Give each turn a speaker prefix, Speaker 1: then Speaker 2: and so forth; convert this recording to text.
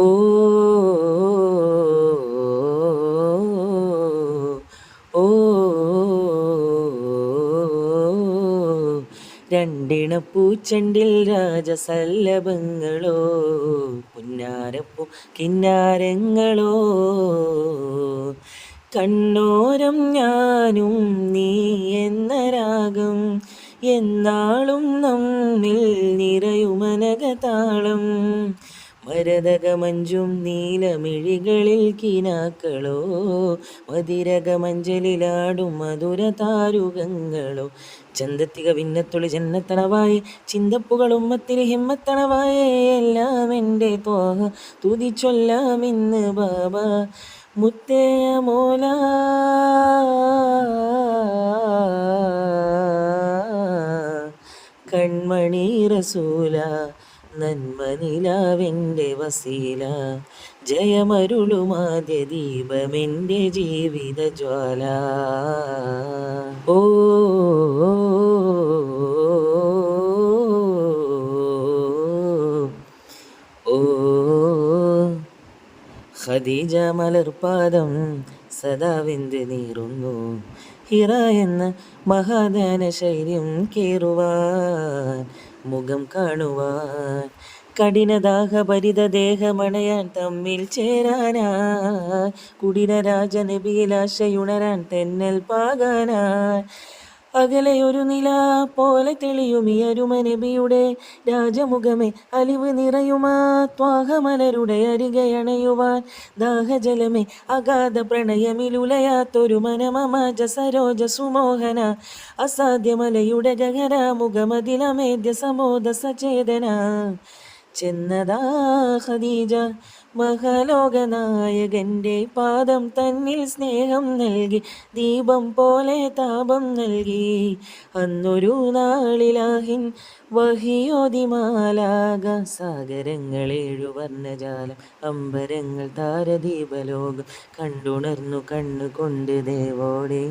Speaker 1: ഓ ഓ രണ്ടിണപ്പൂച്ചെണ്ടിൽ രാജസല്ലഭങ്ങളോ പുന്നാരപ്പൂ കിന്നാരങ്ങളോ കണ്ണോരം ഞാനും നീ എന്ന രാഗം എന്നാളും നമ്മിൽ നിറയുമനകതാളം മരതകമഞ്ചും നീലമിഴികളിൽ കിനാക്കളോ? മതിരകമഞ്ചലിലാടും മധുര താരുകങ്ങളോ? ചന്തത്തിക വിന്നത്തൊളി ചെന്നത്തണവായ ചിന്തപ്പുകൾ ഹിമ്മത്തണവായ എല്ലാം എന്റെ തോഹ തുതിച്ചൊല്ലാം ഇന്ന് ബാബ മുത്തേയ മോല കൺമണി റസൂല നന്മനിലാവിന്റെ വസീല ജയമരുളുമാദ്യ ദീപമെന്റെ ജീവിത ജ്വാല ഓ ഖദീജ മലർപാദം സദാ വെന്ത് നീറുന്നു ഹിറ എന്ന മഹാദാന ശൈര്യം കേറുവാൻ മുഖം കാണുവാൻ. കഠിനദാഹഭരിത ദേഹമണയാൻ തമ്മിൽ ചേരാനാ. കുടില രാജനബിയിലാശയുണരാൻ തെന്നൽ പാകാനാൻ അകലെ ഒരു നില പോലെ തെളിയുമിയരുമനബിയുടെ രാജമുഖമേ. അലിവ് നിറയുമാ ത്വാഹമലരുടെ അരികയണയുവാൻ ദാഹജലമേ. അഗാധ പ്രണയമിലുലയാത്തൊരു മനമമാജ സരോജ സുമോഹന. അസാധ്യമലയുടെ ഗഹന മുഖമതിലമേദ്യ സമോദ സചേതന. ചെന്നതാ ഖദീജ മഹാലോകനായകന്റെ പാദം തന്നിൽ സ്നേഹം നൽകി ദീപം പോലെ താപം നൽകി. അന്നൊരു നാളിലാഹിൻ വഹിയോതിമാലാക സാഗരങ്ങളേഴു വർണജാലം അമ്പരങ്ങൾ താരദീപലോകം കണ്ടുണർന്നു കണ്ണുകൊണ്ട് ദേവോടെ.